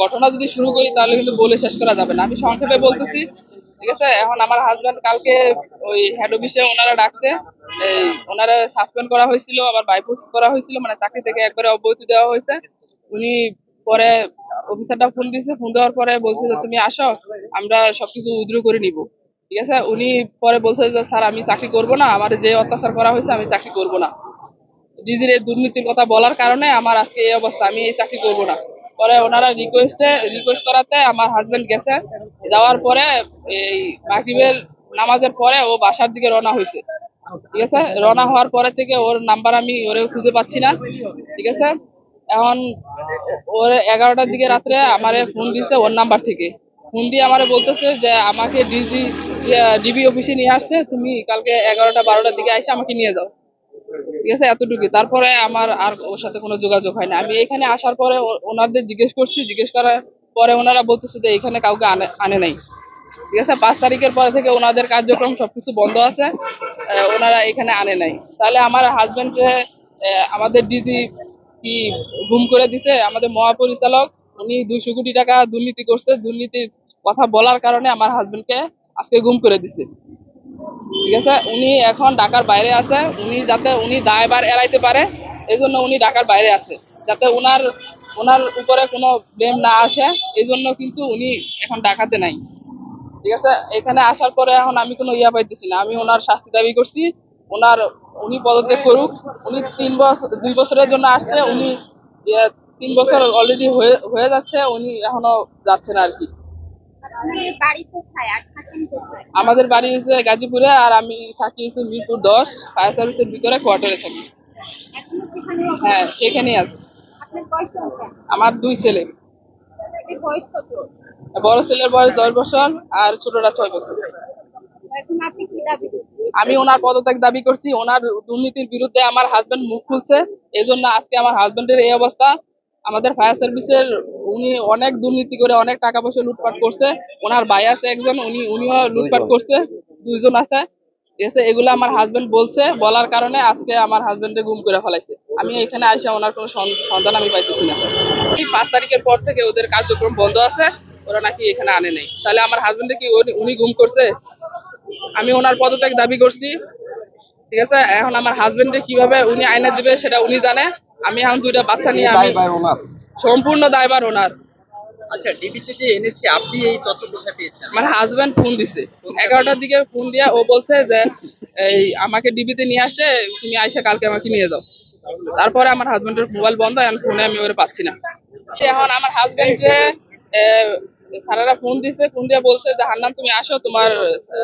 ঘটনা যদি শুরু করি তাহলে কিন্তু বলে শেষ করা যাবে না। আমি সংক্ষেপে বলতেছি, ঠিক আছে? এখন আমার হাজবেন্ড কালকে ওই হেড অফিসে ওনারা ডাকছে এই ওনারা সাসপেন্ড করা হয়েছিল, আবার বাইপোস্ট করা হয়েছিল মানে চাকরি থেকে একবারে অব্যাহতি দেওয়া হয়েছে। উনি পরে অফিসারটা ফোন দিয়েছে ফোন দেওয়ার পরে বলছে যে, তুমি আসো, আমরা সবকিছু উইথড্র করে নিব। ঠিক আছে? উনি পরে বলছে যে, স্যার, আমি চাকরি করব না, আমার যে অত্যাচার করা হয়েছে, আমি চাকরি করব না। ডিজির এই দুর্নীতির কথা বলার কারণে আমার আজকে এই অবস্থা, আমি এই চাকরি করব না। পরে ওনারা রিকোয়েস্টে রিকোয়েস্ট করাতে আমার হাজবেন্ড গেছে। যাওয়ার পরে এই মাগরিবের নামাজের পরে ও বাসার দিকে রওনা হয়েছে। ঠিক আছে? রওনা হওয়ার পরে থেকে ওর নাম্বার আমি ওরে খুঁজে পাচ্ছি না। ঠিক আছে? এখন ওর এগারোটার দিকে রাত্রে আমারে ফোন দিছে ওর নাম্বার থেকে। ফোন দিয়ে আমারে বলতেছে যে, আমাকে ডিজি ডিবি অফিসে নিয়ে আসছে। তুমি কালকে এগারোটা, বারোটার দিকে এসে আমাকে নিয়ে যাও। ঠিক আছে এতটুকু তারপরে আমার আর ওর সাথে কোনো যোগাযোগ হয় না। আমি এখানে আসার পরে ওনাদের জিজ্ঞেস করছি, জিজ্ঞেস করার পরে ওনারা বলতেছে যে এখানে কাউকে আনে আনে নাই। ঠিক আছে, পাঁচ তারিখের পরে থেকে ওনাদের কার্যক্রম সবকিছু বন্ধ আছে। ওনারা এখানে আনে নাই। তাহলে আমার হাজবেন্ড আমাদের ডিজি কি গুম করে দিছে? আমাদের মহাপরিচালক, উনি দুইশো কোটি টাকা দুর্নীতি করছে। দুর্নীতির কথা বলার কারণে আমার হাজবেন্ডকে আজকে গুম করে দিছে। ঠিক আছে? উনি এখন ঢাকার বাইরে আছে। উনি যাতে উনি দায়বার এড়াইতে পারে এই জন্য উনি ঢাকার বাইরে আছে। যাতে ওনার ওনার উপরে কোনো ব্লেম না আসে এই জন্য কিন্তু উনি এখন ঢাকাতে নাই। ঠিক আছে? এখানে আসার পরে এখন আমি কোনো ইয়া পাইতেছি না। আমি ওনার শাস্তি দাবি করছি। ওনার উনি পদত্যাগ করুক। উনি তিন বছর দুই বছরের জন্য আসছে। উনি ইয়ে, তিন বছর অলরেডি হয়ে হয়ে যাচ্ছে। উনি এখনও যাচ্ছে না আর কি। আমাদের বাড়ি হচ্ছে গাজীপুরে আর আমি থাকি হচ্ছে মিরপুর দশ ফায়ার সার্ভিসের ভিতরে কোয়ার্টারে থাকি। হ্যাঁ সেখানেই আছে। আমার দুই ছেলে। বড় ছেলের বয়স দশ বছর আর ছোটটা ছয় বছর। আমি ওনার পদত্যাগ দাবি করছি। ওনার দুর্নীতির বিরুদ্ধে আমার হাজবেন্ড মুখ খুলছে। এই জন্য আজকে আমার হাজবেন্ডের এই অবস্থা। আমাদের ফায়ার সার্ভিসের উনি অনেক দুর্নীতি করে অনেক টাকা পয়সা লুটপাট করছে। ওনার ভাই আছে একজন উনি উনিও লুটপাট করছে দুইজন আছে। এসে এগুলো আমার হাজবেন্ড বলছে বলার কারণে আজকে আমার হাজবেন্ডে গুম করে ফেলাইছে। আমি এখানে আইসা ওনার কোনো সন- সন্ধান আমি পাইতেছি না। এই পাঁচ তারিখের পর থেকে ওদের কার্যক্রম বন্ধ আছে ওরা নাকি এখানে আনে নেই। তাহলে আমার হাজবেন্ডে কি উনি- উনি গুম করছে? আমি ওনার পদত্যাগ দাবি করছি ঠিক আছে? এখন আমার হাজবেন্ডে কীভাবে উনি আইনে দিবে সেটা উনি জানে। আমি এখন দুইটা বাচ্চা নিয়ে আমি সম্পূর্ণ দায়বার ওনার। আচ্ছা ডিবিতে যে এনেছি আপনি এই তথ্য কোথায় পেয়েছেন? আমার হাজবেন্ড ফোন দিছে। এগারোটার দিকে ফোন দিয়া ও বলছে যে এই আমাকে ডিবিতে নিয়ে আসছে তুমি আইসা কালকে আমাকে নিয়ে যাও। তারপরে আমার হাজবেন্ডের মোবাইল বন্ধ এখন ফোনে আমি ওরে পাচ্ছি না। এখন আমার হাজবেন্ড যে স্যারেরা ফোন দিছে ফোন দিয়ে বলছে যে হান্নান তুমি আসো তোমার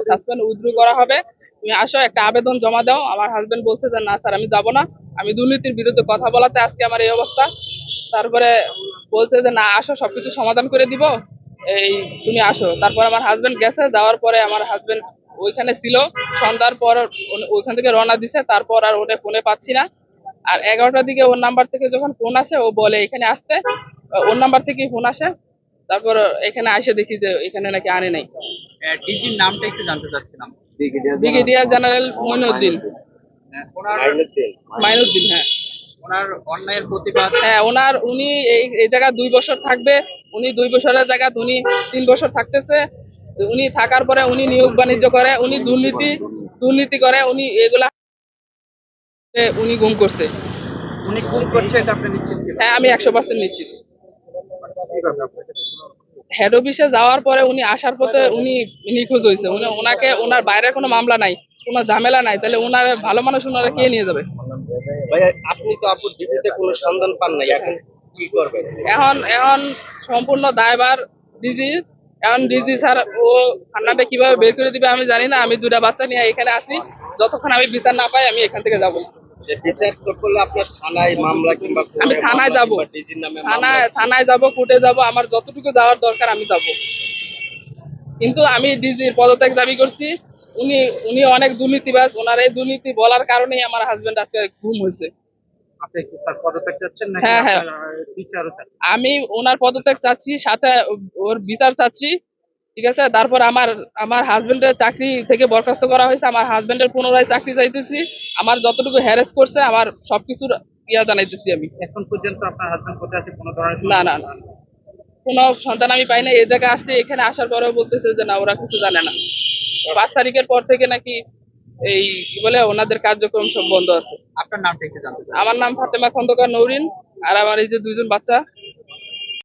সাসপেন্ড উইথড্র করা হবে। তুমি আসো একটা আবেদন জমা দাও। আমার হাজবেন্ড বলছে যে না স্যার আমি যাব না। আমি দুর্নীতির বিরুদ্ধে কথা বলাতে আজকে আমার এই অবস্থা। তারপরে বলছে যে না আসো সবকিছু সমাধান করে দিব। এই তুমি আসো। তারপর আমার হাজবেন্ড গেছে যাওয়ার পরে আমার হাজবেন্ড ওইখানে ছিল। সন্ধ্যার পর ওইখান থেকে রওনা দিছে তারপর আর ওটা ফোনে পাচ্ছি না। আর এগারোটার দিকে ওর নাম্বার থেকে যখন ফোন আসে ও বলে এখানে আসতে। ওর নাম্বার থেকে ফোন আসে। তারপর এখানে আসে দেখি যে এখানে নাকি আনে নাই। ডিজির নামটা একটু জানতে চাচ্ছিলাম। Brigadier general Moinuddin. মাইনুদ্দিন হ্যাঁ। ওনার অন্যায়ের প্রতিবাদ। হ্যাঁ ওনার উনি এই এই জায়গায় দুই বছর থাকবে। উনি দুই বছরের জায়গা উনি তিন বছর থাকতেছে। উনি থাকার পরে উনি নিয়োগ বাণিজ্য করে উনি দুর্নীতি দুর্নীতি করে উনি এগুলা উনি গুম করছে। উনি কোন করছে এটা আপনি নিশ্চিত হ্যাঁ আমি একশো পার্সেন্ট নিশ্চিত। হেড অফিসে যাওয়ার পরে উনি আসার পথে উনি নিখোঁজ হয়েছে। উনি ওনাকে ওনার বাইরে কোনো মামলা নাই। কোনো ঝামেলা নাই তাহলে ওনার ভালো মানুষ ওনারা কে নিয়ে যাবে? আপনি তো আপুর ডিবিতে কোনো সন্ধান পান নাই এখন কি করবেন? এখন এখন সম্পূর্ণ দায়ভার ডিজি এখন ডিজি স্যার ও ঠান্ডাটা কীভাবে বের করে দিবে আমি জানি না আমি দুটা বাচ্চা নিয়ে এখানে আসি যতক্ষণ আমি বিচার না পাই আমি এখান থেকে যাব। বিচার করলে আপনার থানায় মামলা কিংবা আমি থানায় যাব। কিংবা ডিজির নামে মামলা থানায় থানায় যাব কোর্টে যাব আমার যতটুকু যাওয়ার দরকার আমি যাব। কিন্তু আমি ডিজির পদত্যাগ দাবি করছি উনি উনি অনেক দুর্নীতিবাজ। ওনার এই দুর্নীতি বলার কারণেই আমার হাজবেন্ড আজকে ঘুম হয়েছে। হ্যাঁ, হ্যাঁ। আমি ওনার পদত্যাগ চাচ্ছি সাথে ওর বিচার চাচ্ছি। ঠিক আছে? তারপর আমার আমার হাজবেন্ডের চাকরি থেকে বরখাস্ত করা হয়েছে। আমার হাজবেন্ডের পুনরায় চাকরি চাইতেছি। আমার যতটুকু হ্যারেস করছে আমার সবকিছুর ইয়া জানাইতেছি আমি। এখন পর্যন্ত আপনার হাজবেন্ড কোথায় আছে? কোনো ধরনের না না না। কোনো সন্তান আমি পাই না এই জায়গায় আসছি এখানে আসার পরেও বলতেছে যে না ওরা কিছু জানে না। পাঁচ তারিখের পর থেকে নাকি এই কি বলে ওনাদের কার্যক্রম সব বন্ধ আছে। আপনার নামটা একটু জানতে চাই। আমার নাম ফাতেমা খন্দকার নৌরিন আর আমার এই যে দুইজন বাচ্চা